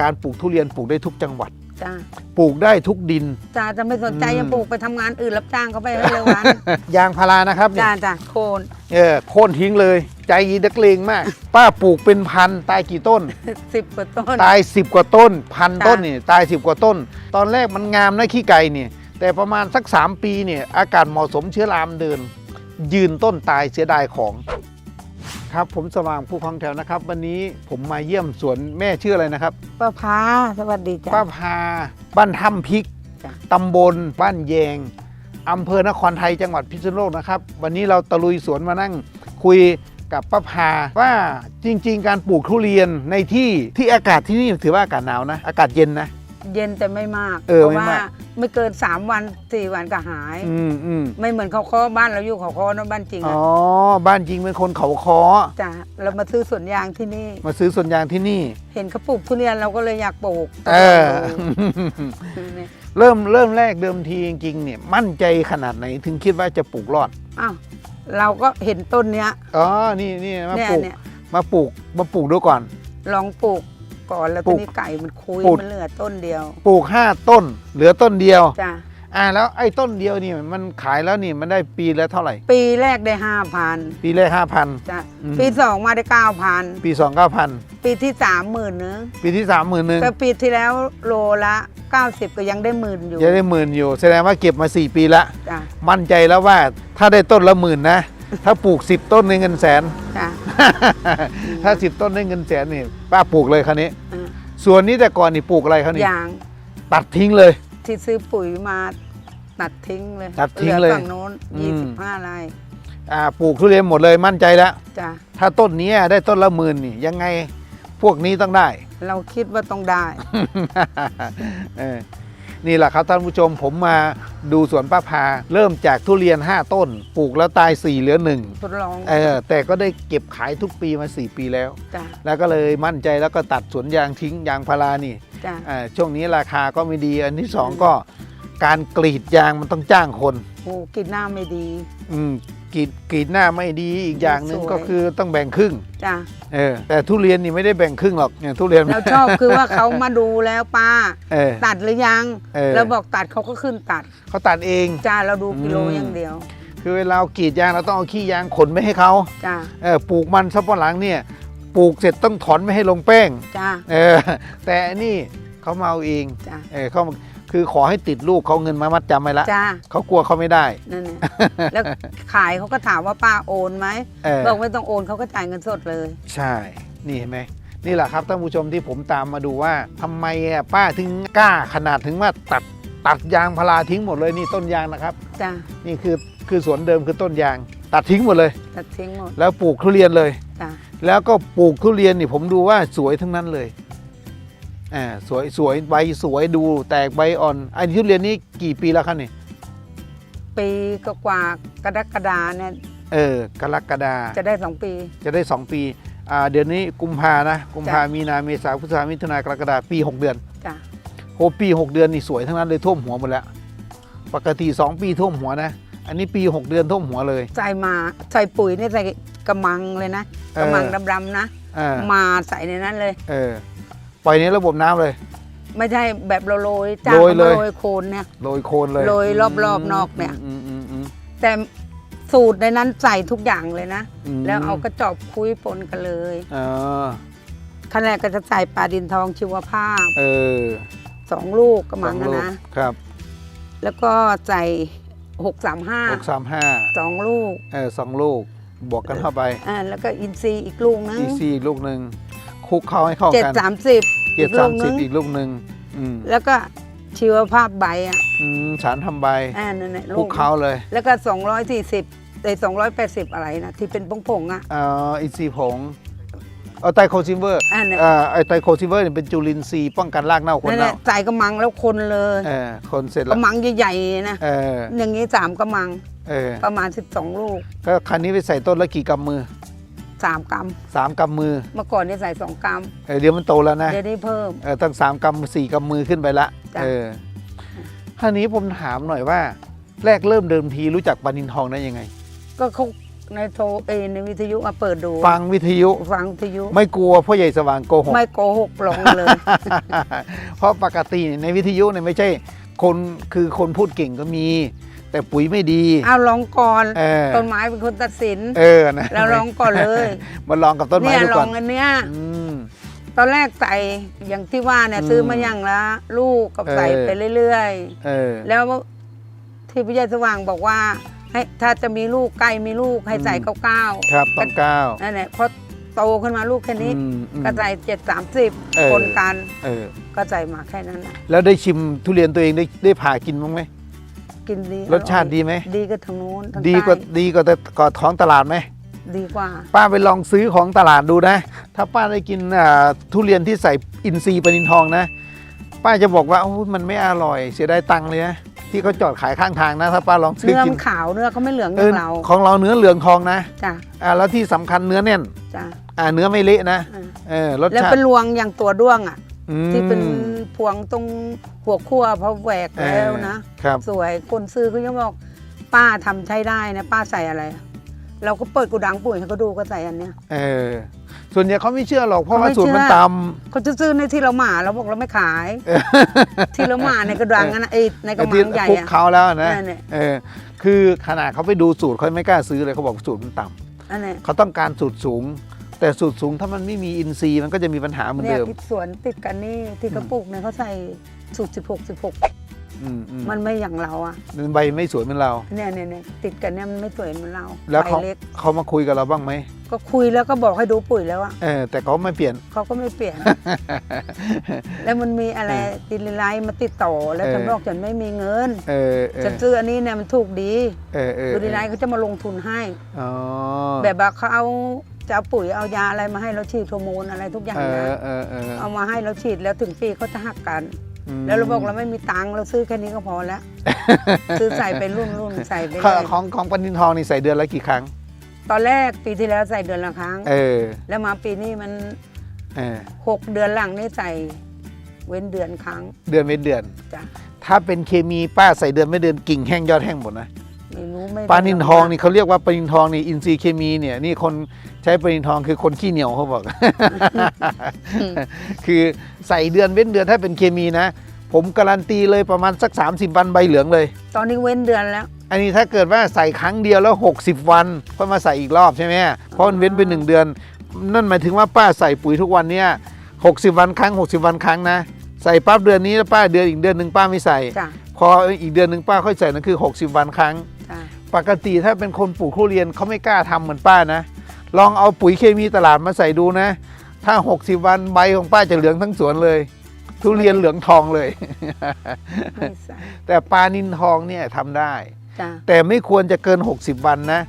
การปลูกทุเรียนปลูกได้ทุกจังหวัด จ้าปลูกได้ทุกดิน จ้าจะไม่สนใจอืม ยังปลูกไปทำงานอื่นรับจ้างเขาไปให้เร็ววัน ยางพารานะครับเนี่ย จ้าจ้าโคนเออโค่นทิ้งเลย ใจยีนักเลงมาก ป้าปลูกเป็นพันตายกี่ต้น สิบกว่าต้น ตาย 10 กว่าต้น พันจ้ะต้นนี่ตาย 10 กว่าต้น ตอนแรกมันงามนะขี้ไก่เนี่ยแต่ประมาณสัก 3 ปีเนี่ยอากาศเหมาะสมเชื้อรามเดิน ยืนต้นตายเสียดายของ ครับผมสว่างผู้พังแถวนะครับ วันนี้ผมมาเยี่ยมสวนแม่ชื่ออะไรนะครับ ป้าพาสวัสดีจ้าป้าพาบ้านถ้ำพริกจ้ะ ตำบลบ้านแยงอำเภอนครไทยจังหวัดพิษณุโลกนะครับ วันนี้เราตะลุยสวนมานั่งคุยกับป้าพาว่าจริง ๆ การปลูกทุเรียนในที่ที่อากาศที่นี่ถือว่าอากาศหนาวนะ อากาศเย็นนะ เย็นแต่ไม่มากเออเพราะไม่ว่ามาก ไม่เกิน3วัน4วันก็หาย อืมอืมไม่เหมือนเขาค้อบ้านเราอยู่เขาค้อนะบ้านจริงอ๋อะอบ้านจริงเป็นคนเขาคอจ้าเรามาซื้อสวนยางที่นี่ มาซื้อสวนยางที่นี่ เห็นเขาปลูกทุเรียนเราก็เลยอยากปลูกเออ เนี่ยเริ่มเริ่มแรกเดิมทีจริงๆเนี่ยมั่นใจขนาดไหนถึงคิดว่าจะปลูกรอดอ้าวเราก็เห็นต้นเนี้ยอ๋อนี่นี่มาเนี่ยปลูกเนี่ยมาปลูกมาปลูกดูก่อนลองปลูก ก่อนแล้วปลูทีกนี้ไก่มันคุยปลูก มันเหลือต้นเดียวปลูก5ต้น เหลือต้นเดียว จ้าอ่าแล้วไอ้ต้นเดียวนี่มันขายแล้วนี่มันได้ปีละเท่าไหร่ ปีแรกได้ห้าพันปีแรกห้าพัน จ้ะอืม ปีสองมาได้เก้าพันปีสองเก้าพันปีที่สามหมื่นนึงปีที่สามหมื่นหนึ่งแต่ปีที่แล้วโลละเก้าสิบก็ยังได้หมื่นอยู่ยังได้หมื่นอยู่ แสดงว่าเก็บมา4ปีละ จ้ะมั่นใจแล้วว่าถ้าได้ต้นละหมื่นนะ ถ้าปลูก10ต้นได้เงินแสน จ้ะ ถ้า10ต้นได้เงินแสนนี่ป้าปลูกเลยคันนี้อะส่วนนี้แต่ก่อนนี่ปลูกอะไรเขานี่ยางตัดทิ้งเลย ที่ซื้อปุ๋ยมาตัดทิ้งเลยตัดทิ้งหเลยฝั่งโน้นอืยี่มสิบห้าไร่อ่าปลูกทุเรียนหมดเลยมั่นใจแล้ว จ้ะถ้าต้นนี้ได้ต้นละหมื่นนี่ยังไงพวกนี้ต้องได้ เราคิดว่าต้องได้ เออ นี่แหละครับท่านผู้ชมผมมาดูสวนป้าพา เริ่มจากทุเรียน 5 ต้น ปลูกแล้วตาย 4 เหลือหนึ่งทดลองเออแต่ก็ได้เก็บขายทุกปีมา 4 ปีแล้ว จ้ะแล้วก็เลยมั่นใจแล้วก็ตัดสวนยางทิ้งยางพารานี่จ้ะอ่าช่วงนี้ราคาก็ไม่ดี อันที่สองก็การกรีดยางมันต้องจ้างคน โอ้กินหน้าไม่ดี อืมกรีดกรีดหน้าไม่ดีอีกอย่างหนึ่งสวยก็คือต้องแบ่งครึ่งจ้ะเออแต่ทุเรียนนี่ไม่ได้แบ่งครึ่งหรอกเนี่ยทุเรียนเราชอบคือว่าเขามาดูแล้วป้าเออตัดหรือยังเออเราบอกตัดเขาก็ขึ้นตัดเขาตัดเองจ้าเราดูกิโลอืมอย่างเดียว คือเวลาเรากรีดยางเราต้องเอาขี้ยางขนไม่ให้เขาจ้าเออปลูกมันสับปะหลังเนี่ยปลูกเสร็จต้องถอนไม่ให้ลงแป้งจ้าเออแต่อันนี่เขามาเอาเองจ้าเออเขา คือขอให้ติดลูกเขาเงินมามัดจำไว้ละจ้าเขากลัวเขาไม่ได้ นั่นแหละแล้วขายเขาก็ถามว่าป้าโอนไหมเออ บอกไม่ต้องโอนเขาก็จ่ายเงินสดเลย ใช่ นี่เห็นไหม นี่แหละครับท่านผู้ชมที่ผมตามมาดูว่าทำไมอะป้าถึงกล้าขนาดถึงว่าตัดตัดยางพาราทิ้งหมดเลยนี่ต้นยางนะครับ จ้านี่คือคือสวนเดิมคือต้นยาง ตัดทิ้งหมดเลย ตัดทิ้งหมดแล้วปลูกทุเรียนเลย จ้าแล้วก็ปลูกทุเรียนนี่ผมดูว่าสวยทั้งนั้นเลย อ่าสวยสวยใบสวยดูแตกใบอ่อน อันทุเรียนนี่กี่ปีแล้วครับนี่ปีก็กว่ากรกฎาเนี่ยเออกรกฎาจะได้สองปีจะได้2ปีอ่าเดือนนี้กุมภานะกุมภาจ้ะมีนาเมษาพฤษภามิถุนากรกฎาปี6เดือนจ้าโหปี6เดือนนี่สวยทั้งนั้นเลยท่วมหัวหมดแล้วปกติ2ปีท่วมหัวนะอันนี้ปี6เดือนท่วมหัวเลยใส่มาใส่ปุ๋ยเนี่ยใส่กระมังเลยนะเออกระมังดำๆนะอ่ามาใส่ในนั้นเลย เออ ปล่อยในระบบน้ำเลย ไม่ใช่แบบเราโรยจ้าโรยเขาเลมายโรยโคนเนี่ยโรยโคนเลยโรยรอบๆนอกเนี่ย อืมอืมอืมแต่สูตรในนั้นใส่ทุกอย่างเลยนะ อืมแล้วเอากระจอบคุยปนกันเลยเออขั้นแรกก็จะใส่ปลาดินทองชีวภาพเออสองลูกกระมังสอนะลูกนะ ครับแล้วก็ใส่หกสามห้าหกสามห้าสองลูกเออสองลูกบวกกันเข้าไปอ่าแล้วก็อินซีย์อีกลูกนึงอีซีอีกลูกหนึ่ง คลุกเข้าให้เข้าเจ็ดกันสามสิบเจ็ดอีกลูสามกสิบนึงอีกลูกหนึ่งอืมแล้วก็ชีวภาพใบอะอืมสารทำใบอ่านั่นแหละคลุกเข้าเลยแล้วก็สองร้อยสี่สิบไอ้สองร้อยแปดสิบอะไรนะที่เป็นผงๆอะ เอ่ออินซีผงเอาไตรโคซิเวอร์อ่าเนี่ยเอ่อไอไตรโคซิเวอร์เนี่ยเป็นจุลินทรีย์ป้องกันรากเน่าคนนั่นแหเน่าละใส่กระมังแล้วคนเลยเออคนเสร็จกแล้วระมังใหญ่ๆนะเอออย่างนี้สามกระมังเออประมาณสิบสองลูก ก็คันนี้ไปใส่ต้นละกี่กำมือ สามกรัมสามกำมือเมื่อก่อนเนี่ยใส่สองกรัมเออเดี๋ยวมันโตแล้วนะเดี๋ยวนี้เพิ่ม เออตั้งสามกำสี่กำมือขึ้นไปละจ้ะ เออท่านี้ผมถามหน่อยว่า แรกเริ่มเดิมทีรู้จักปลานินทองได้ยังไง ก็เขาในโทรเอยในวิทยุมาเปิดดูฟังวิทยุ ฟังวิทยุ ไม่กลัวพ่อใหญ่สว่างโกหก ไม่โกหกลงเลย เพราะปกติในวิทยุเนี่ยไม่ใช่ คนคือคนพูดเก่งก็มี แต่ปุ๋ยไม่ดีเอาลองก่อนเออต้นไม้เป็นคนตัดสิน เออนะแล้วลองก่อนเลยมาลองกับต้นไม้เนี่ยดูลก่ออนงอันเนี้ยอืมตอนแรกใส่อย่างที่ว่าเนี่ยอืมซื้อมาอย่างละลูกกับใส่เออไปเรื่อยเออๆแล้วที่พี่ใหญ่สว่างบอกว่า ให้ถ้าจะมีลูกไก่มีลูกให้ใส่อืมเก้าเก้าครับต้องก้าวนั่นแหละพอโตขึ้นมาลูกแค่นี้อืมอืมก็ใส่เจ็ดสามสิบเออคนกันเออก็ใส่มาแค่นั้นนะแล้วได้ชิมทุเรียนตัวเองได้ได้ผ่ากินบ้างไหม กินดีรสชาติดีไหม ดีก็ทางนู้นทางดีกว่าใต้ดีกว่าแต่ก่อนท้องตลาดไหม ดีกว่า ป้าไปลองซื้อของตลาดดูนะ ถ้าป้าได้กินอ่าทุเรียนที่ใส่อินทรีย์ปนินทองนะ ป้าจะบอกว่าโอ้ยมันไม่อร่อยเสียดายตังค์เลยนะที่เขาจอดขายข้างทางนะ ถ้าป้าลองซื้อเนื้อกิมันนขาวเนื้อเขาไม่เหลืองอเอย่างอเราของเราเนื้อเหลืองทองนะจ้ะอ่าแล้วที่สำคัญเนื้อแน่นจ้ะอ่าเนื้อไม่เละนะอ่าเออรสแล้วชาเป็ตินรวงอย่างตัวด้วงอะอืม ที่เป็นพวงตรงหัวขั้วพอแหวกแล้วนะครับสวยคนซื้อเขายังบอกป้าทำใช้ได้นะป้าใส่อะไรอะเราก็เปิดกูดังปุ๋ยให้เขาดูก็ใส่อันเนี้ยเออส่วนใหญ่เขาไม่เชื่อหรอกเพราะว่าเขาไม่สูตรมันเชื่อต่เขาจะซื้อในที่เราหมาเราบอกเราไม่ขาย ที่เราหมาในกระดังอันนะไอ้ในำกระไอ้มัที่งใหญ่คลุกอะเขาแล้วนะนั่นแหละเออคือขนาดเขาไปดูสูตรเขาไม่กล้าซื้อเลยเขาบอกสูตรมันต่ำอันเนี้ยเขาต้องการสูตรสูง แต่สูตรสูงถ้ามันไม่มีอินทรีย์มันก็จะมีปัญหาเหมือนเนี่ยเดิม ที่สวนติดกันนี่ที่กระปุกเนี่ยเขาใส่สูตรสิบหกสิบหกอืมอืมมันไม่อย่างเราอะใบไม่สวยเหมือนเรา เนี่ยเนี่ยเนี่ยติดกันเนี่ยมันไม่สวยเหมือนเราแล้วใบเขาเล็ก เขามาคุยกับเราบ้างไหมก็คุยแล้วก็บอกให้ดูปุ๋ยแล้วอะเออแต่เขาไม่เปลี่ยน เขาก็ไม่เปลี่ยน แล้วมันมีอะไรเออติดไลน์มาติดต่อแล้วเออ ฉันบอกฉันไม่มีเงินเออเออฉันซื้ออันนี้เนี่ยมันถูกดีเออเออดูดีไลน์เขาจะมาลงทุนให้ อ๋อแบบว่าเขาเอา จะเอาปุ๋ยเอายาอะไรมาให้เราฉีดฮอร์โมนอะไรทุกอย่างเออนะเออเออเอามาให้เราฉีดแล้วถึงปีเขาจะหักกัน มแล้วเราบอกเราไม่มีตังค์เราซื้อแค่นี้ก็พอแล้ว ซื้อใส่ไปรุ่นรุ่นใส่ไปของเลยของของปนินทองนี่ใส่เดือนละกี่ครั้ง ตอนแรกปีที่แล้วใส่เดือนละครั้ง เออแล้วมาปีนี้มันเออหกเดือนหลังนี่ใส่เว้นเดือนครั้งเดือนเป็นเดือน จ้ะถ้าเป็นเคมีป้าใส่เดือนไม่เดือนกิ่งแห้งยอดแห้งหมดนะ ไม่รู้ไม่ปลานินทองนี่เขาเรียกว่าปลานินทองนี่อินทรีย์เคมีเนี่ยนี่คนใช้ปลานินทองคือคนขี้เหนียวเขาบอก คือใส่เดือนเว้นเดือนถ้าเป็นเคมีนะ ผมการันตีเลยประมาณสัก 30 วันใบเหลืองเลย ตอนนี้เว้นเดือนแล้ว อันนี้ถ้าเกิดว่าใส่ครั้งเดียวแล้ว 60 วันค่อยมาใส่อีกรอบใช่ไหมเพราะมันเว้นไปหนึ่งเดือน นั่นหมายถึงว่าป้าใส่ปุ๋ยทุกวันเนี่ย60 วันครั้ง 60 วันครั้งนะใส่ปั๊บเดือนนี้แล้วป้าเดือนอีกเดือนหนึ่งป้าไม่ใส่จ้ะพออีกเดือนหนึ่งป้าค่อยใส่นั่นคือ 60 วันครั้งจ้ะ ปกติถ้าเป็นคนปลูกทุเรียนเขาไม่กล้าทำเหมือนป้านะ ลองเอาปุ๋ยเคมีตลาดมาใส่ดูนะ ถ้า 60 วันใบของป้าจะเหลืองทั้งสวนเลย ทุเรียนเหลืองทองเลยไม่ใส่แต่ปลานินทองเนี่ยทำได้จ้ะแต่ไม่ควรจะเกิน 60 วันนะ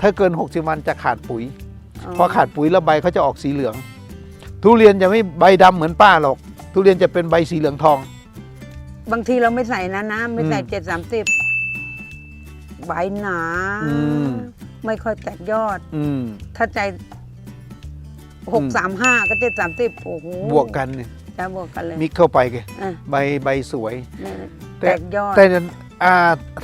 ถ้าเกิน 60 วันจะขาดปุ๋ยพอขาดปุ๋ยแล้วใบเขาจะออกสีเหลือง ทุเรียนจะไม่ใบดำเหมือนป้าหรอก ทุเรียนจะเป็นใบสีเหลืองทอง บางทีเราไม่ใส่นะนะไม่ใส่อืมเจ็ดสามสิบ ใบหนา อืม ไม่ค่อยแตกยอด อืม ถ้าใจหกสามห้าก็เจ็ดสามสิบโอ้โหบวกกันเนี่ยจะบวกกันเลยมิกเข้าไปแกอะใบใบสวยเนี่ยแต่ แตกยอดแต่อ่า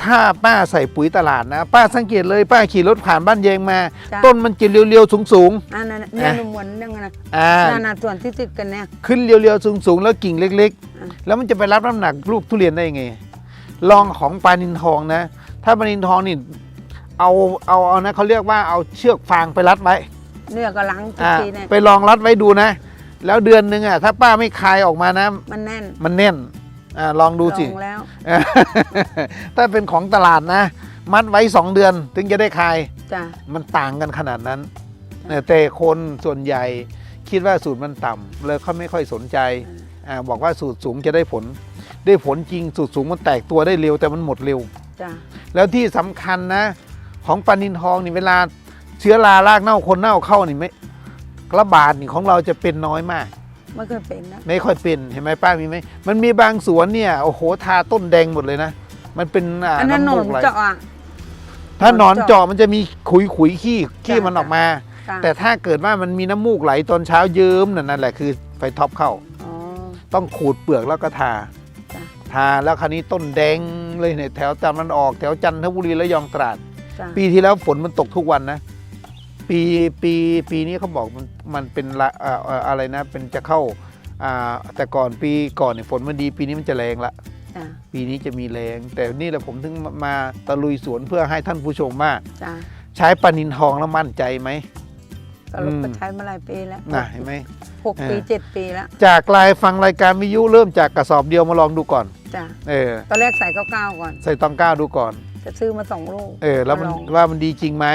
ถ้าป้าใส่ปุ๋ยตลาดนะ ป้าสังเกตเลยป้าขี่รถผ่านบ้านเยงมา จ้ะต้นมันจะเรียวๆสูงอันนั้นน่ะเนี่ยอะหนุ่มเหมือนยังไงนะๆอ่านั่นน่ะส่วนที่ติดกันเนี่ย ขึ้นเรียวๆสูงๆแล้วกิ่งเล็ก อะ ๆ แล้วมันจะไปรับน้ำหนักลูกทุเรียนได้ยังไง ลองของปลานินทองนะ ถ้าปลานินทองนี่เอาเอาเอานะเขาเรียกว่าเอาเชือกฟางไปรัดไว้เนี่ยก็ล้างทุกอ่าทีเนี่ยไปลองรัดไว้ดูนะ แล้วเดือนหนึ่งอะถ้าป้าไม่คายออกมานะมันแน่นมันแน่นอ่าลองดูสิลองแล้วถ้าเป็นของตลาดนะ มัดไว้2เดือนถึงจะได้คายจ้ะมันต่างกันขนาดนั้นเออแต่คนส่วนใหญ่คิดว่าสูตรมันต่ำเลยเขาไม่ค่อยสนใจอาบอกว่าสูตรสูงจะได้ผล ได้ผลจริงสูตรสูงมันแตกตัวได้เร็วแต่มันหมดเร็ว จ้ะแล้วที่สำคัญนะ ของปลานินทองนี่เวลาเชื้อรารากเน่าคนเน่าเข้านี่ไม่ระบาดนี่ของเราจะเป็นน้อยมาก ไม่เคยเป็นนะไม่ค่อยเป็นเห็นไหมป้ามีไหมมันมีบางสวนเนี่ยโอ้โหทาต้นแดงหมดเลยนะ มันเป็นอ่าอันนั้นหนำอมูนกไหลเจาะอะ ถ้าหนอนหนอนเจาะเจาะมันจะมีขุยขุยๆขี้ขี้จ้ะมันออกมา จ้ะแต่ถ้าเกิดว่ามันมีน้ำมูกไหลตอนเช้าเยิ้มนั่นนั่นแหละคือไฟท็อปเข้า อ๋อต้องขูดเปลือกแล้วก็ทาจ้ะ ทาแล้วคราวนี้ต้นแดงเลยเนี่ยแถวตะวันออกแถวจันทบุรีและยองตราด จ้ะปีที่แล้วฝนมันตกทุกวันนะ ปีปีปีนี้เขาบอกมันมันเป็นละเอ่อเอ่ออะไรนะ เป็นจะเข้าอ่าแต่ก่อนปีก่อนเนี่ยฝนมันดี ปีนี้มันจะแรงละ จ้ะปีนี้จะมีแรง แต่นี่แหละผมถึงมามาตะลุยสวนเพื่อให้ท่านผู้ชมว่าจ้ะใช้ปลานินทองแล้วมั่นใจไหม ก็เราอืม ก็ใช้มาหลายปีแล้วนะเห็นไหม หกปีเออ เจ็ดปีแล้วจากลายฟังรายการวิทยุเริ่มจากกระสอบเดียวมาลองดูก่อน จ้ะเออ ตอนแรกใส่เก้าๆก่อน ใส่ตองก้าวดูก่อน จะซื้อมาสองลูกเออ แล้วมันมาลองว่ามันดีจริงไหม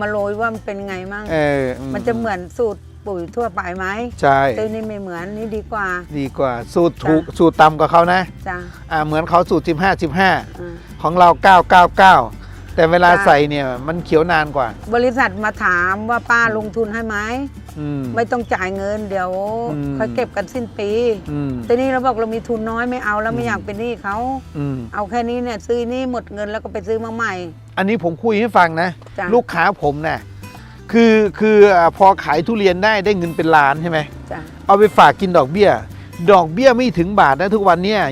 มาโรยว่ามันเป็นไงมั่งเออมันจะเหมือนสูตรปุ๋ยทั่วไปไหมใช่แต่นี่ไม่เหมือนนี่ดีกว่า ดีกว่า สูตรถูกสูตรต่ำกว่าเขานะ จ้ะอ่าเหมือนเขาสูตร 15 15 อ่าของเรา 999 แต่เวลาจ้ะใส่เนี่ยมันเขียวนานกว่า บริษัทมาถามว่าป้าลงทุนให้ไหมอืมไม่ต้องจ่ายเงินเดี๋ยวอืมค่อยเก็บกันสิ้นปีอืมแต่นี่เราบอกเรามีทุนน้อยไม่เอาแล้วไม่อืมอยากเป็นหนี้เขาอืมเอาแค่นี้เนี่ยซื้อนี่หมดเงินแล้วก็ไปซื้อมาใหม่ อันนี้ผมคุยให้ฟังนะจ้ะลูกค้าผมนะคือคืออ่าพอขายทุเรียนได้ได้เงินเป็นล้านใช่ไหมจ้ะเอาไปฝากกินดอกเบี้ย ดอกเบี้ยไม่ถึงบาทนะทุกวันเนี่ย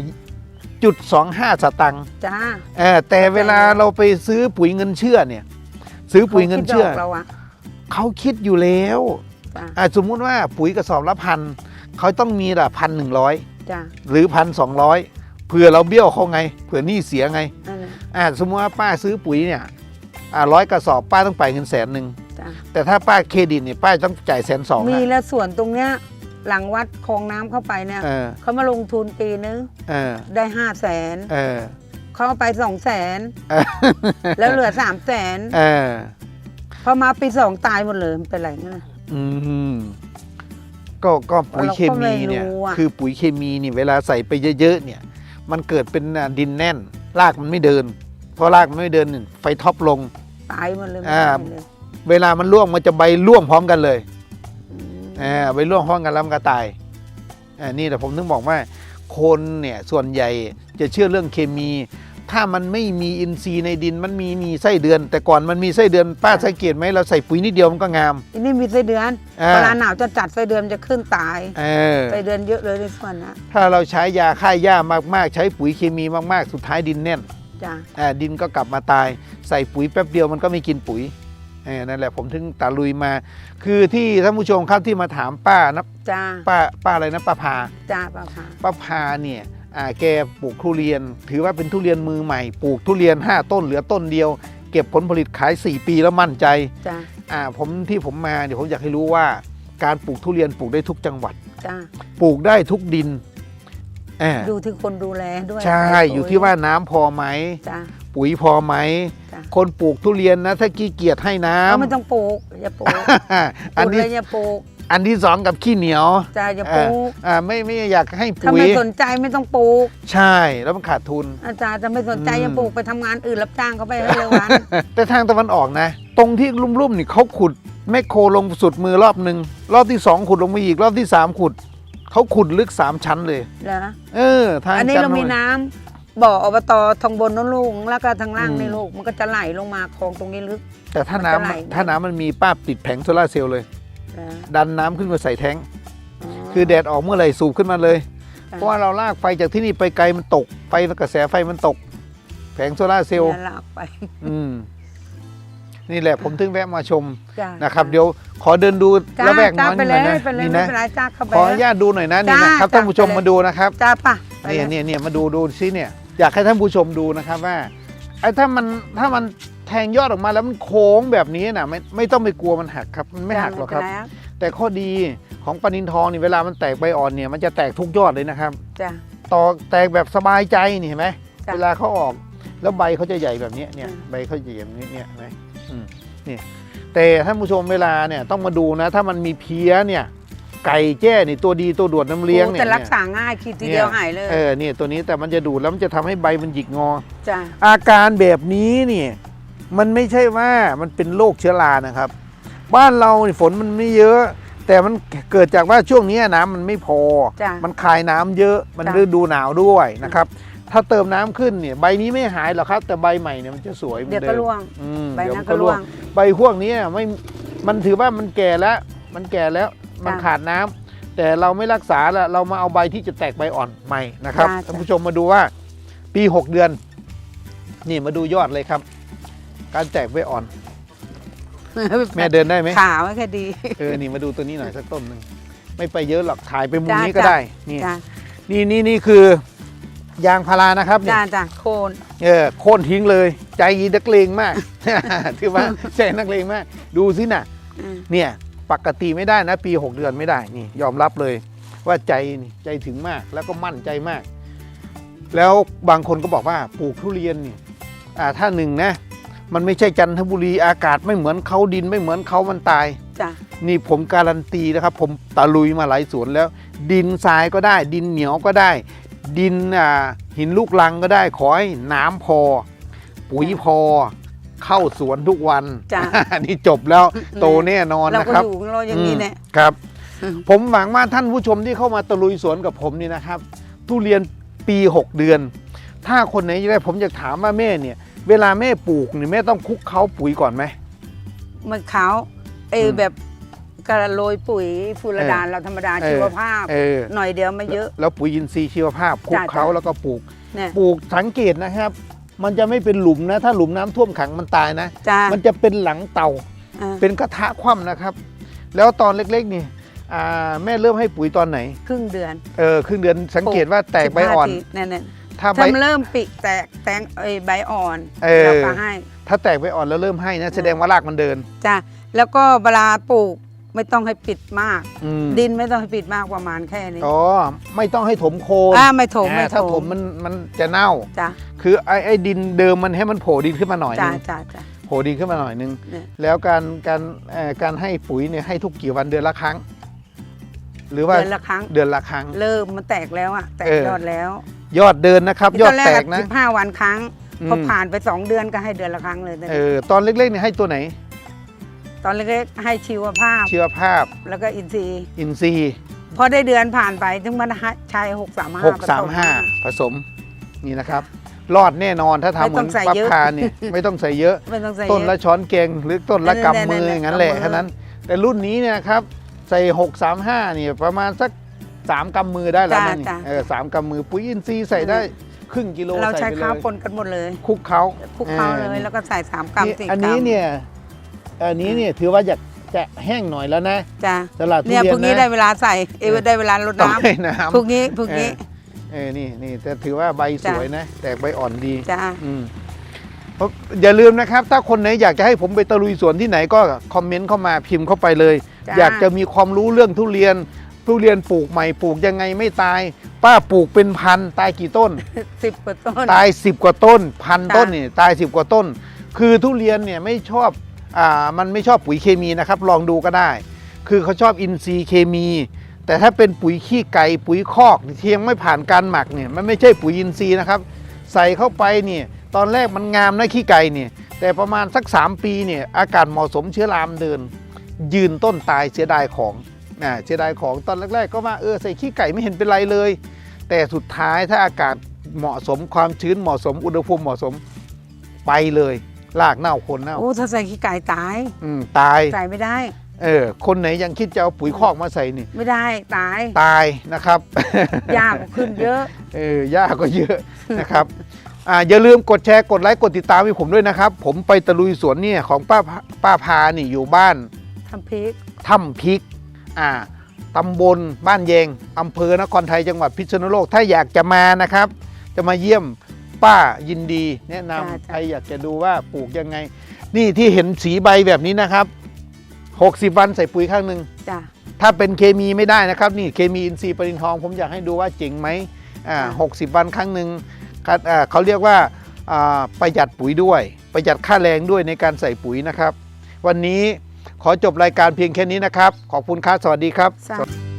จุดสองห้าสตังค์จ้า เออแต่เวลาเราไปซื้อปุ๋ยเงินเชื่อเนี่ย ซื้อปุ๋ยเงินเชื่อขาคิดดกเราอะ เขาคิดอยู่แล้วจ้ะ อะสมมุติว่าปุ๋ยกระสอบละพันเขาต้องมีละพันหนึ่งร้อยจ้ะหรือพันสองร้อยเผื่อเราเบี้ยวเขาไง เผื่อหนี้เสียไงนั่นแหละอะสมมติว่าป้าซื้อปุ๋ยเนี่ยอ่าร้อยกระสอบป้าต้องจ่ายเงินแสนหนึ่งจ้ะแต่ถ้าป้าเครดิตเนี่ยป้าต้องจ่ายแสนสองมีนะแล้วส่วนตรงเนี้ย หลังวัดคลองน้ำเข้าไปเนี่ยเออเขามาลงทุนปีนึงเออได้ห้าแสนเออเขาเอาไปสองแสนเออแล้วเหลือสามแสนเออพอมาปีสองตายหมดเลยมันเป็นไรงั้นน่ะ อืมก็ก็ปุ๋ยเคมีเนี่ย เราก็ไม่รู้อะ คือปุ๋ยเคมีนี่เวลาใส่ไปเยอะๆเนี่ย มันเกิดเป็นอะดินแน่น รากมันไม่เดินเพราะรากมันไม่เดินเนี่ยไฟท็อปลง ตายหมดเลยอ่าไม่ได้เลยเวลามันร่วงมันจะใบร่วงพร้อมกันเลย อืมอ่าใบร่วงพร้อมกันแล้วมันก็ตายอ่านี่แต่ผมถึงบอกว่าคนเนี่ยส่วนใหญ่จะเชื่อเรื่องเคมี ถ้ามันไม่มีอินทรีย์ในดินมันมีมีไส้เดือน แต่ก่อนมันมีไส้เดือนป้าสังเกตไหมเราใส่ปุ๋ยนิดเดียวมันก็งามอันนี้มีไส้เดือนอ่าเวลาหนาวจะจัดไส้เดือนจะขึ้นตายเออไส้เดือนเยอะเลยในส่วนนะถ้าเราใช้ยาฆ่าหญ้ามากๆ ใช้ปุ๋ยเคมีมากๆ สุดท้ายดินแน่นจ้ะอ่าดินก็กลับมาตาย ใส่ปุ๋ยแป๊บเดียวมันก็ไม่กินปุ๋ยเออ นั่นแหละผมถึงตาลุยมา คือที่ท่านผู้ชมครับที่มาถามป้านะจ้าป้าป้าอะไรนะป้าพาจ้าป้าพาป้าพาเนี่ยอ่าแกปลูกทุเรียน ถือว่าเป็นทุเรียนมือใหม่ปลูกทุเรียน 5 ต้นเหลือต้นเดียว เก็บผลผลิตขาย 4 ปีแล้วมั่นใจจ้าอ่าผมที่ผมมาเดี๋ยวผมอยากให้รู้ว่าการปลูกทุเรียนปลูกได้ทุกจังหวัดจ้าปลูกได้ทุกดินอ่าดูที่คนดูแลด้วย ใช่ อยู่ที่ว่าน้ำพอไหมจ้า ปุ๋ยพอไหม จ้ะ คนปลูกทุเรียนนะ ถ้าขี้เกียจให้น้ก็ไม่ ต้องปลูกอย่าปลูกำอันปลูกนี้เลยอย่าปลูกอันที่สองกับขี้เหนียวจ้าอย่าปลูกอ่าไม่ไม่อยากให้ถ้าปุ๋ยไม่สนใจไม่ต้องปลูก ใช่แล้วมันขาดทุน อาจารย์จะไม่สนใจอืม อย่าปลูกไปทำงานอื่นรับจ้างเขาไปให้เร็ววัน แต่ทางตะวันออกนะ ตรงที่ลุ่มๆนี่เขาขุดแมคโครลงสุดมือรอบหนึ่งรอบที่สองขุดลงมาอีกรอบที่สามขุดเขาขุดลึกสามชั้นเลย เหรอเออทางอันนี้จัเราทมีบุน้ำ บ่ออบตทางบนนู้นลูกแล้วก็ทางล่างอืมนี่ลูกมันก็จะไหลลงมาคลองตรงนี้ลึก แต่ถ้ามันจะไหลน้ำถ้าน้ำมันมีป้าติดแผงโซลาร์เซลล์เลยเหรอดันน้ำขึ้นมาใส่แท้งคือแดดออกเมื่อไหร่สูบขึ้นมาเลยจ้ะเพราะว่าเราลากไฟจากที่นี่ไปไกลมันตกไฟกระแสไฟมันตก แผงโซลาร์เซลล์อย่าลากไปอืมนี่แหละผมถึงแวะมาชมจ้านะครับ เดี๋ยวขอเดินดูจ้าระแวกจ้าน้อยไปหเลน่อยยนะไปเลยนี่ไม่นะเป็นไรจ้าเข้าไปขออนุญาตดูหน่อยนะนี่นะครับจ้าท่านผู้ชมจ้าไปเลยมาดูนะครับจ้าป่ะไปเนี่ยลเนี่ยเนี่ยมาดูดูซิเนี่ย อยากให้ท่านผู้ชมดูนะครับว่าไอ้ถ้ามันถ้ามันแทงยอดออกมาแล้วมันโค้งแบบนี้นะไม่ไม่ต้องไปกลัวมันหักครับมันไม่หักหรอกครับจ้าไม่เป็นไแต่ข้อดีของปลานินทองนี่เวลามันแตกใบอ่อนเนี่ยมันจะแตกทุกยอดเลยนะครับจ้าต่อแตกแบบสบายใจนี่เห็นไหมจ้ะเวลาเขาออก แล้วใบเขาจะใหญ่แบบเนี้ยเนี่ยอืมใบเขาจะใหญ่แบบนี้เนี่ยเห็นไหมอืมนี่แต่ท่านผู้ชมเวลาเนี่ยต้องมาดูนะ ถ้ามันมีเพี้ยเนี่ย ไก่แจ้นี่ตัวดีตัวด่วนน้ำเลี้ยงโอ้เนี่ยแต่รักษาง่ายคิดทีเดียวหายเลยเออเนี่ยตัวนี้แต่มันจะดูดแล้วมันจะทำให้ใบมันหยิกงอจ้าอาการแบบนี้เนี่ยมันไม่ใช่ว่ามันเป็นโรคเชื้อรานะครับ บ้านเรานี่ฝนมันไม่เยอะ แต่มันเกิดจากว่าช่วงนี้น้ำมันไม่พอจ้ามันคายน้ำเยอะมันจ้ะฤดูหนาวด้วยนะครับถ้าเติมน้ำขึ้นเนี่ยใบนี้ไม่หายหรอกครับ แต่ใบใหม่เนี่ยมันจะสวยหมือนเดี๋ยวก็มร่วงอืมใบเดี๋ยวนั้มันนก็ก็ร่ร่ววงงใบพวกนี้ไม่มันถือว่ามันแก่แล้ว มันแก่แล้ว มันจ้ะขาดน้ำแต่เราไม่รักษาละเรามาเอาใบที่จะแตกใบอ่อนใหม่นะครับจ้ะท่านผู้ชมมาดูว่าปี 6 เดือน นี่มาดูยอดเลยครับ การแตกใบอ่อน แม่เดินได้ไหมขาไม่ค่อยดีเออนี่มาดูตัวนี้หน่อยสักต้นหนึ่งไม่ไปเยอะหรอกถ่ายไปมุมจ้ะนี้ก็จ้ะได้นี่จ้านี่นี่นี่คือยางพารานะครับเนี่ยจ้าจ้าโคนเออโค่นทิ้งเลย ใจนักเลงมากถือว่าใจนักเลงมาก ดูสิน่ะอืมเนี่ย ปกติไม่ได้นะ ปี 6 เดือนไม่ได้นี่ยอมรับเลยว่าใจนี่ใจถึงมากแล้วก็มั่นใจมาก แล้วบางคนก็บอกว่าปลูกทุเรียนนี่อ่าถ้าหนึ่งนะมันไม่ใช่จันทบุรีอากาศไม่เหมือนเขาดินไม่เหมือนเขามันตายจ้านี่ผมการันตีนะครับ ผมตะลุยมาหลายสวนแล้ว ดินทรายก็ได้ ดินเหนียวก็ได้ ดินอ่าหินลูกลังก็ได้ ขอให้น้ำพอ ปุ๋ยพอ เข้าสวนทุกวันจ้านี่จบแล้วโตแน่นอนเรานะก็ครับ อยู่ของเราอย่างนี้แหละ อืมครับ อืม ผมหวังว่าท่านผู้ชมที่เข้ามาตะลุยสวนกับผมนี่นะครับ ทุเรียนปี 6 เดือน ถ้าคนไหนจะได้ผมอยากถามว่าแม่เนี่ย เวลาแม่ปลูกเนี่ยแม่ต้องคลุกเคล้าปุ๋ยก่อนไหม มันขาวเอออืมแบบกระโรยปุ๋ยฟูรดานเราธรรมดาเออ ชีวภาพ เออหน่อยเดียวไม่เยอะ แล้วปุ๋ยอินทรีย์ชีวภาพคลุกจ้ะเคล้าจ้ะ แล้วก็ปลูก เนี่ยปลูกสังเกตนะครับ มันจะไม่เป็นหลุมนะ ถ้าหลุมน้ำท่วมขังมันตายนะ จ้า มันจะเป็นหลังเต่า อ่าเป็นกระทะคว่ำนะครับ แล้วตอนเล็กๆนี่อ่าแม่เริ่มให้ปุ๋ยตอนไหน ครึ่งเดือนเออครึ่งเดือนสังเกตว่าแตกใบอ่อน 15ทีเนี่ยเนี่ยถ้าใบ ถ้ามันเริ่มปิแตกแตงเอยใบอ่อนเออ เราก็ให้ถ้าแตกใบอ่อนแล้วเริ่มให้นะแสดงว่ารากมันเดิน จ้าแล้วก็เวลาปลูก ไม่ต้องให้ปิดมาก อืมดินไม่ต้องให้ปิดมากประมาณแค่นี้อ๋อไม่ต้องให้ถมโคนอ่าไม่ถมอ่าไม่ถถ้ามถมมันมันจะเน่า จ้าคือไอ้ไอ้ดินเดิมมันให้มันโผล่ดินขึ้นมาหน่อยจ้านึงจ้าจ้าโผล่ดินขึ้นมาหน่อยนึง เนี่ยแล้วการการเอ่อการให้ปุ๋ยเนี่ยให้ทุกกี่วันเดือนละครั้ง หรือว่าเดือนละครั้ง เดือนละครั้ง เริ่มมันแตกแล้วอะแตกเออ ยอดแล้วยอดเดินนะครับ ยอดตนรแตอะกนะสิบห้าวันครั้งอืมพอผ่านไปสองเดือนก็ให้เดือนละครั้งเลยเออตอนเล็กๆเนี่ยให้ตัวไหน ตอนเล็กๆให้ชีวภาพชีวภาพแล้วก็อินทรีย์อินทรีย์พอได้เดือนผ่านไปถึงมันใช้หกสามห้าหกสามห้าผสมนี่นะครับ รอดแน่นอนถ้าทำเหมือนปั๊บคาเนี่ยไม่ต้องใส่เยอะไม่ต้องใส่ต้นเยละอะช้อนแกงหรือต้นละนั่นๆกำมือนั่นๆอย่างนั้นแหละกำมือแค่นั้น แต่รุ่นนี้เนี่ยนะครับใส่635เนี่ยประมาณสัก3กำมือได้แล้วนะนี่เออสามกำมือปุ๋ยอินทรีย์ใส่ได้ครึ่งกิโลเราใส่ใช้ไปเลข้าวยปนกันหมดเลยคลุกเขาคลุกเข้าเลอยอแล้วก็ใส่สามกรัมนี่สี่กรัมอันนี้เนี่ย อันนี้เนี่ยถือว่าอยากจะแห้งหน่อยแล้วนะจ้าสลัดทุเนี่ยเรียพรุ่นงนี้นะได้เวลาใส่เออได้เวลารดต้องน้ให้น้ำพรุ่งนี้พรุ่งนี้ำเออนี่นี่แต่ถือว่าใบสจ้ะวยนะ แตกใบอ่อนดีจ้า อืมเพราะอย่าลืมนะครับ ถ้าคนไหนอยากจะให้ผมไปตะลุยสวนที่ไหนก็คอมเมนต์เข้ามาพิมพ์เข้าไปเลย จ้ะอยากจะมีความรู้เรื่องทุเรียน ทุเรียนปลูกใหม่ปลูกยังไงไม่ตาย ป้าปลูกเป็นพันตายกี่ต้น สิบกว่าต้น ตาย 10 กว่าต้น พันจ้ะ ต้นนี่ตาย 10 กว่าต้น คือทุเรียนเนี่ยไม่ชอบอ่า มันไม่ชอบปุ๋ยเคมีนะครับ ลองดูก็ได้ คือเขาชอบอินทรีย์เคมี แต่ถ้าเป็นปุ๋ยขี้ไก่ปุ๋ยคอกที่ยังไม่ผ่านการหมักเนี่ยมันไม่ใช่ปุ๋ยอินทรีย์นะครับ ใส่เข้าไปเนี่ยตอนแรกมันงามนะขี้ไก่เนี่ยแต่ประมาณสัก 3 ปีเนี่ยอากาศเหมาะสมเชื้อรามเดิน ยืนต้นตายเสียดายของอ่าเสียดายของตอนแรก ๆ ก็ว่าเออใส่ขี้ไก่ไม่เห็นเป็นไรเลย แต่สุดท้ายถ้าอากาศเหมาะสมความชื้นเหมาะสมอุณหภูมิเหมาะสมไปเลย ลากเน่าโคนเน่าโอ้ถ้าใส่ขี้ไก่ตายอืมตายใส่ไม่ได้ เออคนไหนยังคิดจะเอาปุ๋ยคอกมาใส่นี่ ไม่ได้ตายตายนะครับ ยากขึ้นเยอะ เออยากก็เยอะนะครับอ่าอย่าลืมกดแชร์กดไลค์กดติดตามให้ผมด้วยนะครับ ผมไปตะลุยสวนเนี่ยของป้าพาป้าพานี่อยู่บ้านทำพริกถ้ำพริกอ่าตำบลบ้านแยงอำเภอนครไทยจังหวัดพิษณุโลก ถ้าอยากจะมานะครับ จะมาเยี่ยม ป้ายินดีแนะนำจ้ะจ้ะใครอยากจะดูว่าปลูกยังไง นี่ที่เห็นสีใบแบบนี้นะครับ 60 วันใส่ปุ๋ยข้างหนึ่งจ้าถ้าเป็นเคมีไม่ได้นะครับ นี่เคมีอินทรีย์ปรินทอง ผมอยากให้ดูว่าเจ๋งไหมอ่าหกสิบวันครั้งหนึ่งครับอ่าเขาเรียกว่าอ่าประหยัดปุ๋ยด้วย ประหยัดค่าแรงด้วยในการใส่ปุ๋ยนะครับ วันนี้ขอจบรายการเพียงแค่นี้นะครับ ขอบคุณครับสวัสดีครับจ้า